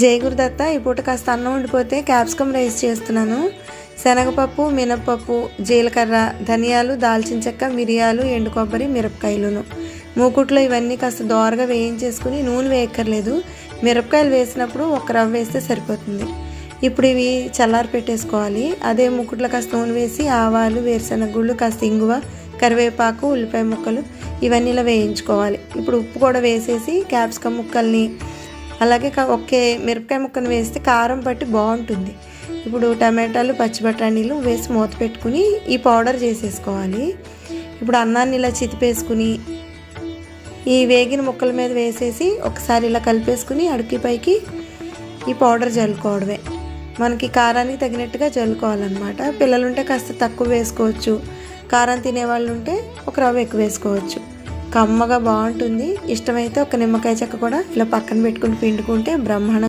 జయగురుదత్త ఈ పూట కాస్త అన్నం ఉండిపోతే క్యాప్సికమ్ రైస్ చేస్తున్నాను. శనగపప్పు మినప్పప్పు జీలకర్ర ధనియాలు దాల్చిన చెక్క మిరియాలు ఎండు కొబ్బరి మిరపకాయలును. మూకుట్లో ఇవన్నీ కాస్త దోరగా వేయించేసుకుని నూనె వేయక్కర్లేదు. మిరపకాయలు వేసినప్పుడు ఒక రవ్వ వేస్తే సరిపోతుంది. ఇప్పుడు ఇవి చల్లారి పెట్టేసుకోవాలి. అదే ముక్కుట్లో కాస్త నూనె వేసి ఆవాలు వేరుశెనగ గుళ్ళు కాస్త ఇంగువ కరివేపాకు ఉల్లిపాయ ముక్కలు ఇవన్నీ ఇలా వేయించుకోవాలి. ఇప్పుడు ఉప్పు కూడా వేసేసి క్యాప్సికమ్ ముక్కల్ని అలాగే కా- ఒకే మిరపకాయ ముక్కను వేస్తే కారం పట్టి బాగుంటుంది. ఇప్పుడు టమాటాలు పచ్చి బఠానీలు వేసి మూత పెట్టుకుని ఈ పౌడర్ చేసేసుకోవాలి. ఇప్పుడు అన్నాన్ని ఇలా చితిపేసుకుని ఈ వేగిన ముక్కల మీద వేసేసి ఒకసారి ఇలా కలిపేసుకుని అడికి పైకి ఈ పౌడర్ జల్లుకోవడమే. మనకి కారానికి తగినట్టుగా జల్లుకోవాలన్నమాట. పిల్లలుంటే కాస్త తక్కువ వేసుకోవచ్చు. కారం తినేవాళ్ళు ఉంటే ఒక రవ్వ ఎక్కువ వేసుకోవచ్చు. కమ్మగా బాగుంటుంది. ఇష్టమైతే ఒక నిమ్మకాయ చెక్క కూడా ఇలా పక్కన పెట్టుకుని పిండుకుంటే బ్రహ్మాండ